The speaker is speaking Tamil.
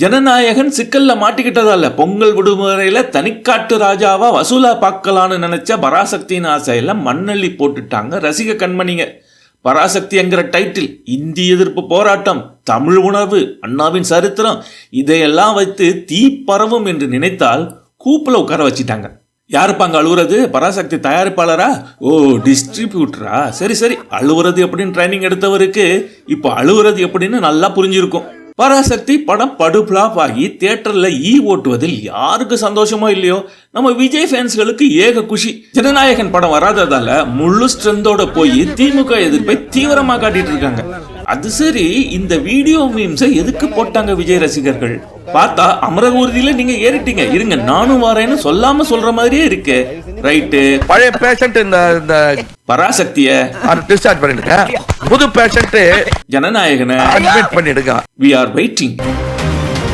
ஜனநாயகன் சிக்கல்ல மாட்டிக்கிட்டதால பொங்கல் விடுமுறையில தனிக்காட்டு ராஜாவா வசூலா பார்க்கலான்னு நினைச்ச பராசக்தியின் ஆசையில மண்ணள்ளி போட்டுட்டாங்க ரசிக கண்மணிங்க. பராசக்திங்கிற டைட்டில் இந்தி எதிர்ப்பு போராட்டம் தமிழ் உணர்வு அண்ணாவின் சரித்திரம் இதையெல்லாம் வைத்து தீ பரவும் என்று நினைத்தால் கூப்பில் உட்கார வச்சிட்டாங்க. யாருப்பாங்க அழுவுறது? பராசக்தி தயாரிப்பாளரா? ஓ டிஸ்ட்ரிபியூட்டரா சரி சரி அழுவுறது எப்படின்னு ட்ரைனிங் எடுத்தவருக்கு இப்போ அழுவுறது எப்படின்னு நல்லா புரிஞ்சிருக்கும். பராசக்தி படம் படு ஆகி தியேட்டர்ல ஈ ஓட்டுவதில் யாருக்கு சந்தோஷமோ இல்லையோ? நம்ம விஜய் ஃபேன்ஸ்களுக்கு ஏக குஷி. ஜனநாயகன் படம் வராததால முழு ஸ்ட்ரென்த்தோட போய் திமுக எதிர்ப்பை தீவிரமா காட்டிட்டு இருக்காங்க. அது சரி இந்த வீடியோ மீம்ஸை எதுக்கு போட்டாங்க விஜய் ரசிகர்கள்? பார்த்தா அமரகூர்தியில நீங்க ஏறிட்டீங்க. இருங்க நானும் வரேன்னு சொல்லாம சொல்ற மாதிரியே இருக்கு. ரைட்டு பழைய பேஷண்ட் இந்த இந்த பராசக்திய டிஸ்சார்ஜ் பண்ணிடுங்க. புது பேஷண்ட் ஜனநாயகனை அட்மிட் பண்ணிடுங்க. We are waiting